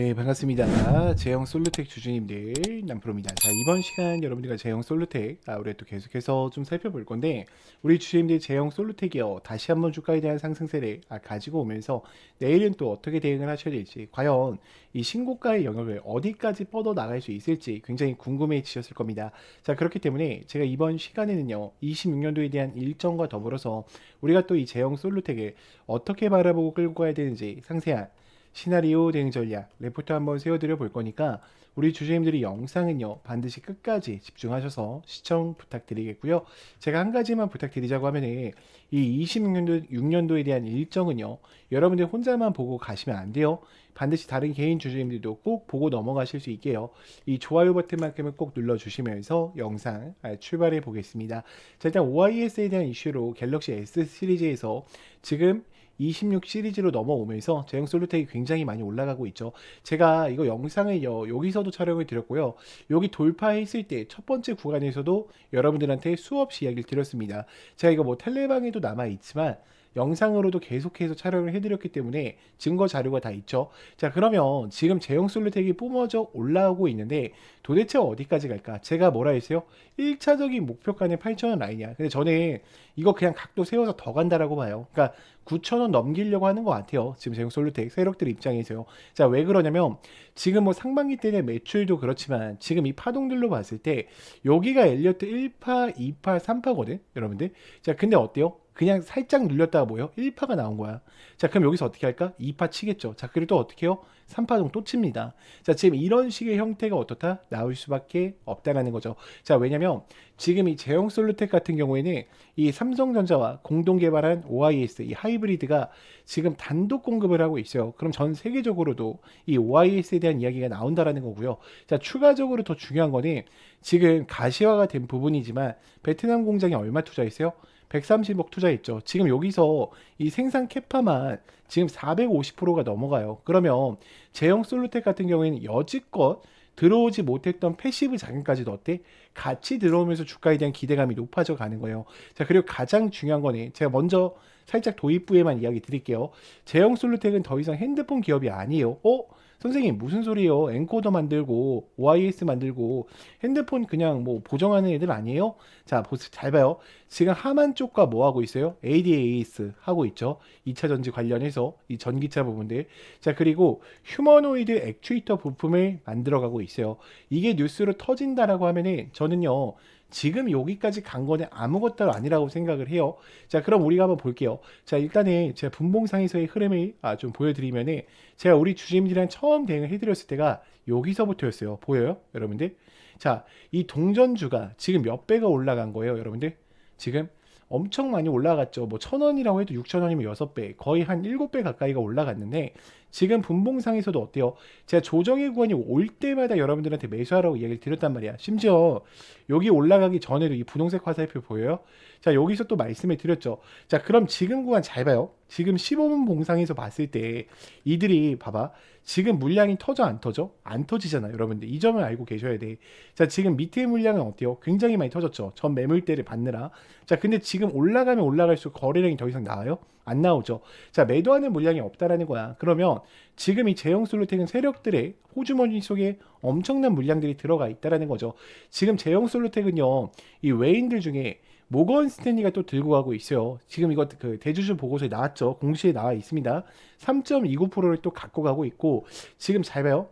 네 반갑습니다. 제형 솔루텍 주주님들 남프로입니다. 자 이번 시간 여러분들과 제형 솔루텍 아, 또 계속해서 좀 살펴볼 건데 우리 주주님들 제형 솔루텍이요 다시 한번 주가에 대한 상승세를 아, 가지고 오면서 내일은 또 어떻게 대응을 하셔야 될지 과연 이 신고가의 영역을 어디까지 뻗어 나갈 수 있을지 굉장히 궁금해 지셨을 겁니다. 자 그렇기 때문에 제가 이번 시간에는요 26년도에 대한 일정과 더불어서 우리가 또 이 제형 솔루텍을 어떻게 바라보고 끌고 가야 되는지 상세한 시나리오 대응 전략 레포트 한번 세워드려 볼 거니까 우리 주주님들이 영상은요 반드시 끝까지 집중하셔서 시청 부탁드리겠고요. 제가 한 가지만 부탁드리자고 하면은 이 26년도 6년도에 대한 일정은요 여러분들 혼자만 보고 가시면 안 돼요. 반드시 다른 개인 주주님들도 꼭 보고 넘어가실 수 있게요. 이 좋아요 버튼만큼은 꼭 눌러주시면서 영상 아, 출발해 보겠습니다. 자 일단 OIS에 대한 이슈로 갤럭시 S 시리즈에서 지금 26 시리즈로 넘어오면서 제형 솔루텍이 굉장히 많이 올라가고 있죠. 제가 이거 영상을 여, 여기서도 촬영을 드렸고요. 여기 돌파했을 때 첫 번째 구간에서도 여러분들한테 수없이 이야기를 드렸습니다. 제가 이거 뭐 텔레방에도 남아 있지만 영상으로도 계속해서 촬영을 해드렸기 때문에 증거 자료가 다 있죠. 자, 그러면 지금 제형 솔루텍이 뿜어져 올라오고 있는데 도대체 어디까지 갈까? 제가 뭐라 했어요? 1차적인 목표가는 8,000원 라인이야. 근데 저는 이거 그냥 각도 세워서 더 간다라고 봐요. 그러니까 9,000원 넘기려고 하는 것 같아요. 지금 제형 솔루텍 세력들 입장에서요. 자, 왜 그러냐면 지금 뭐 상반기 때의 매출도 그렇지만 지금 이 파동들로 봤을 때 여기가 엘리어트 1파, 2파, 3파거든. 여러분들. 자, 근데 어때요? 그냥 살짝 눌렸다가 뭐요? 1파가 나온 거야. 자, 그럼 여기서 어떻게 할까? 2파 치겠죠. 자, 그리고 또 어떻게 해요? 3파동 또 칩니다. 자, 지금 이런 식의 형태가 어떻다? 나올 수밖에 없다라는 거죠. 자, 왜냐면 지금 이 제형 솔루텍 같은 경우에는 이 삼성전자와 공동 개발한 OIS, 이 하이브리드가 지금 단독 공급을 하고 있어요. 그럼 전 세계적으로도 이 OIS에 대한 이야기가 나온다라는 거고요. 자, 추가적으로 더 중요한 거는 지금 가시화가 된 부분이지만 베트남 공장에 얼마 투자했어요? 130억 투자했죠. 지금 여기서 이 생산 캐파만 지금 450%가 넘어가요. 그러면 제형 솔루텍 같은 경우에는 여지껏 들어오지 못했던 패시브 자금까지도 어때? 같이 들어오면서 주가에 대한 기대감이 높아져 가는 거예요. 자, 그리고 가장 중요한 거는 제가 먼저 살짝 도입부에만 이야기 드릴게요. 제형 솔루텍은 더 이상 핸드폰 기업이 아니에요. 어? 선생님 무슨 소리예요? 엔코더 만들고 OIS 만들고 핸드폰 그냥 뭐 보정하는 애들 아니에요? 자. 잘 봐요. 지금 하만 쪽과 뭐 하고 있어요? ADAS 하고 있죠. 2차 전지 관련해서 이 전기차 부분들. 자, 그리고 휴머노이드 액추에이터 부품을 만들어 가고 있어요. 이게 뉴스로 터진다라고 하면은 저는요. 지금 여기까지 간 거는 아무것도 아니라고 생각을 해요. 자, 그럼 우리가 한번 볼게요. 자, 일단은 제가 분봉상에서의 흐름을 아, 좀 보여드리면은 제가 우리 주주님들이랑 처음 대응을 해드렸을 때가 여기서부터였어요. 보여요? 여러분들? 자, 이 동전주가 지금 몇 배가 올라간 거예요, 여러분들? 지금 엄청 많이 올라갔죠. 뭐 천 원이라고 해도 육천 원이면 여섯 배, 거의 한 일곱 배 가까이가 올라갔는데 지금 분봉상에서도 어때요? 제가 조정의 구간이 올 때마다 여러분들한테 매수하라고 이야기를 드렸단 말이야. 심지어 여기 올라가기 전에도 이 분홍색 화살표 보여요? 자, 여기서 또 말씀을 드렸죠. 자, 그럼 지금 구간 잘 봐요. 지금 15분 봉상에서 봤을 때 이들이 봐봐. 지금 물량이 터져 안 터져? 안 터지잖아요, 여러분들. 이 점을 알고 계셔야 돼. 자, 지금 밑에 물량은 어때요? 굉장히 많이 터졌죠. 전 매물대를 받느라. 자, 근데 지금 올라가면 올라갈수록 거래량이 더 이상 나와요? 안 나오죠. 자, 매도하는 물량이 없다라는 거야. 그러면 지금 이 제형 솔루텍은 세력들의 호주머니 속에 엄청난 물량들이 들어가 있다라는 거죠. 지금 제형 솔루텍은요, 이 외인들 중에 모건 스탠리가 또 들고 가고 있어요. 지금 이거 그 대주주 보고서에 나왔죠. 공시에 나와 있습니다. 3.29%를 또 갖고 가고 있고 지금 잘 봐요.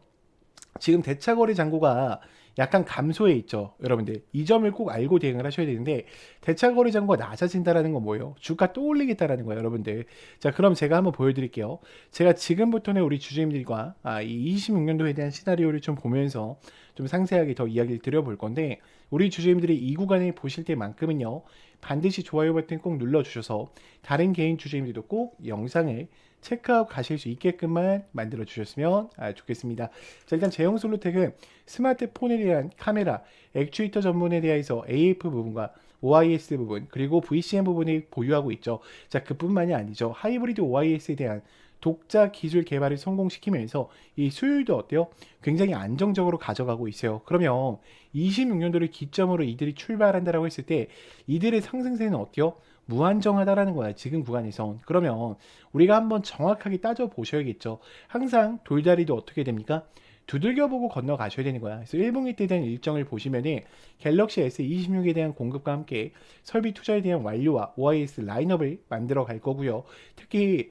지금 대차거래 잔고가 약간 감소해 있죠. 여러분들 이 점을 꼭 알고 대응을 하셔야 되는데 대차거래 잔고가 낮아진다라는 건 뭐예요? 주가 또 올리겠다라는 거예요, 여러분들. 자, 그럼 제가 한번 보여드릴게요. 제가 지금부터는 우리 주주님들과 아, 이 26년도에 대한 시나리오를 좀 보면서 좀 상세하게 더 이야기를 드려볼 건데 우리 주주님들이 이 구간을 보실 때만큼은요 반드시 좋아요 버튼 꼭 눌러주셔서 다른 개인 주주님들도 꼭 영상을 체크아웃 가실 수 있게끔만 만들어 주셨으면 아, 좋겠습니다. 자, 일단 제형 솔루텍은 스마트폰에 대한 카메라, 액추에이터 전문에 대해서 AF 부분과 OIS 부분 그리고 VCM 부분을 보유하고 있죠. 자, 그뿐만이 아니죠. 하이브리드 OIS에 대한 독자 기술 개발을 성공시키면서 이 수율도 어때요? 굉장히 안정적으로 가져가고 있어요. 그러면 26년도를 기점으로 이들이 출발한다라고 했을 때 이들의 상승세는 어때요? 무한정하다라는 거야. 지금 구간에선. 그러면 우리가 한번 정확하게 따져 보셔야겠죠. 항상 돌다리도 어떻게 됩니까? 두들겨 보고 건너가셔야 되는 거야. 그래서 일봉에 대한 일정을 보시면은 갤럭시 S26에 대한 공급과 함께 설비 투자에 대한 완료와 OIS 라인업을 만들어 갈 거고요. 특히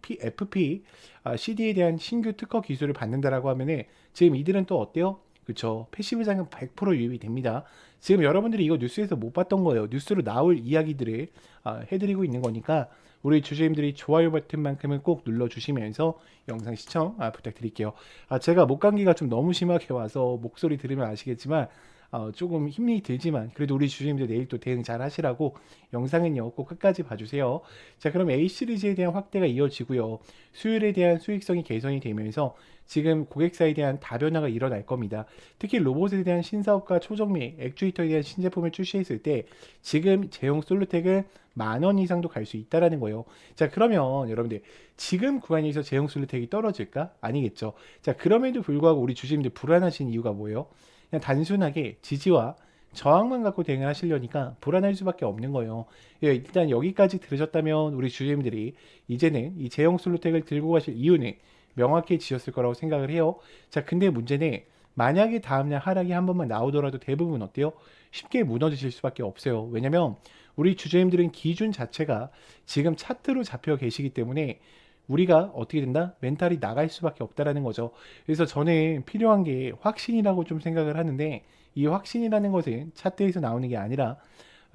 P, FP 아, CD에 대한 신규 특허 기술을 받는다라고 하면은 지금 이들은 또 어때요? 그쵸. 패시브 자금 100% 유입이 됩니다. 지금 여러분들이 이거 뉴스에서 못 봤던 거예요. 뉴스로 나올 이야기들을 아, 해드리고 있는 거니까 우리 주주님들이 좋아요 버튼만큼은 꼭 눌러주시면서 영상 시청 아, 부탁드릴게요. 아, 제가 목 감기가 좀 너무 심하게 와서 목소리 들으면 아시겠지만 어, 조금 힘이 들지만 그래도 우리 주주님들 내일 또 대응 잘 하시라고 영상은요 꼭 끝까지 봐주세요. 자 그럼 A 시리즈에 대한 확대가 이어지고요. 수율에 대한 수익성이 개선이 되면서 지금 고객사에 대한 다변화가 일어날 겁니다. 특히 로봇에 대한 신사업과 초정밀, 액추에이터에 대한 신제품을 출시했을 때 지금 제용 솔루텍은 만 원 이상도 갈 수 있다라는 거예요. 자 그러면 여러분들 지금 구간에서 제용 솔루텍이 떨어질까? 아니겠죠. 자 그럼에도 불구하고 우리 주주님들 불안하신 이유가 뭐예요? 그냥 단순하게 지지와 저항만 갖고 대응을 하시려니까 불안할 수밖에 없는 거예요. 예, 일단 여기까지 들으셨다면 우리 주주님들이 이제는 이 제형 솔루텍을 들고 가실 이유는 명확해지셨을 거라고 생각을 해요. 자, 근데 문제는 만약에 다음날 하락이 한 번만 나오더라도 대부분 어때요? 쉽게 무너지실 수밖에 없어요. 왜냐면 우리 주주님들은 기준 자체가 지금 차트로 잡혀 계시기 때문에 우리가 어떻게 된다? 멘탈이 나갈 수밖에 없다라는 거죠. 그래서 저는 필요한 게 확신이라고 좀 생각을 하는데 이 확신이라는 것은 차트에서 나오는 게 아니라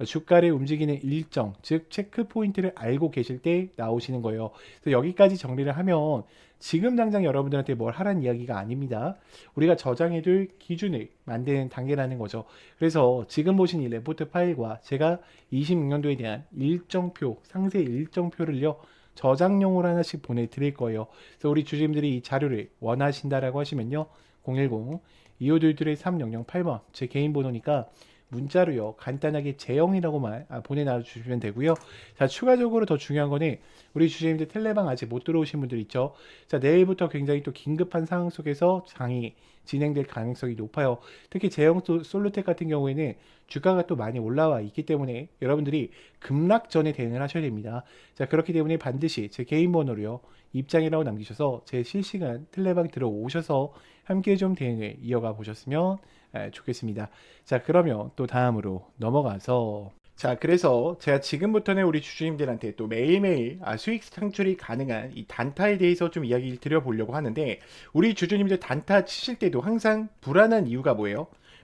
주가를 움직이는 일정, 즉 체크 포인트를 알고 계실 때 나오시는 거예요. 그래서 여기까지 정리를 하면 지금 당장 여러분들한테 뭘 하라는 이야기가 아닙니다. 우리가 저장해둘 기준을 만드는 단계라는 거죠. 그래서 지금 보신 이 레포트 파일과 제가 26년도에 대한 일정표, 상세 일정표를요. 저장용으로 하나씩 보내드릴 거예요. 그래서 우리 주주님들이 이 자료를 원하신다라고 하시면요. 010 2522 3008번 제 개인 번호니까 문자로요 간단하게 제형이라고만 아, 보내놔 주시면 되고요 자 추가적으로 더 중요한 거는 우리 주주님들 텔레방 아직 못 들어오신 분들 있죠 자 내일부터 굉장히 또 긴급한 상황 속에서 장이 진행될 가능성이 높아요 특히 제형 솔루텍 같은 경우에는 주가가 또 많이 올라와 있기 때문에 여러분들이 급락 전에 대응을 하셔야 됩니다 자 그렇기 때문에 반드시 제 개인 번호로요 입장이라고 남기셔서 제 실시간 텔레방 들어오셔서 함께 좀 대응을 이어가 보셨으면 좋겠습니다. 자, 그러면 또 다음으로 넘어가서 자, 그래서 제가 지금부터는 우리 주주님들한테 또 매일매일 아, 수익 창출이 가능한 이 단타에 대해서 좀 이야기를 드려보려고 하는데 우리 주주님들 단타 치실 때도 항상 불안한 이유가 뭐예요?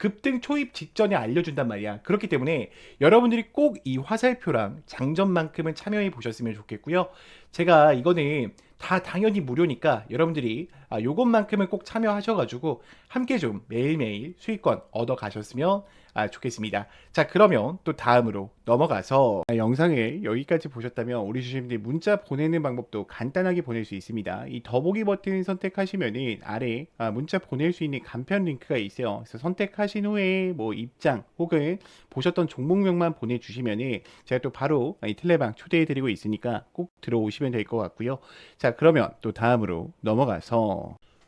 급등 초입 직전에 알려준단 말이야. 그렇기 때문에 여러분들이 꼭 이 화살표랑 장전만큼은 참여해 보셨으면 좋겠고요. 제가 이거는 다 당연히 무료니까 여러분들이 아, 요것만큼은 꼭 참여하셔가지고 함께 좀 매일매일 수익권 얻어 가셨으면 아, 좋겠습니다. 자, 그러면 또 다음으로 넘어가서 아, 영상을 여기까지 보셨다면 우리 주주님들 문자 보내는 방법도 간단하게 보낼 수 있습니다. 이 더보기 버튼 선택하시면은 아래 아, 문자 보낼 수 있는 간편 링크가 있어요. 그래서 선택하 신 후에 뭐 입장 혹은 보셨던 종목명만 보내주시면은 제가 또 바로 이 텔레방 초대해드리고 있으니까 꼭 들어오시면 될 것 같고요. 자, 그러면 또 다음으로 넘어가서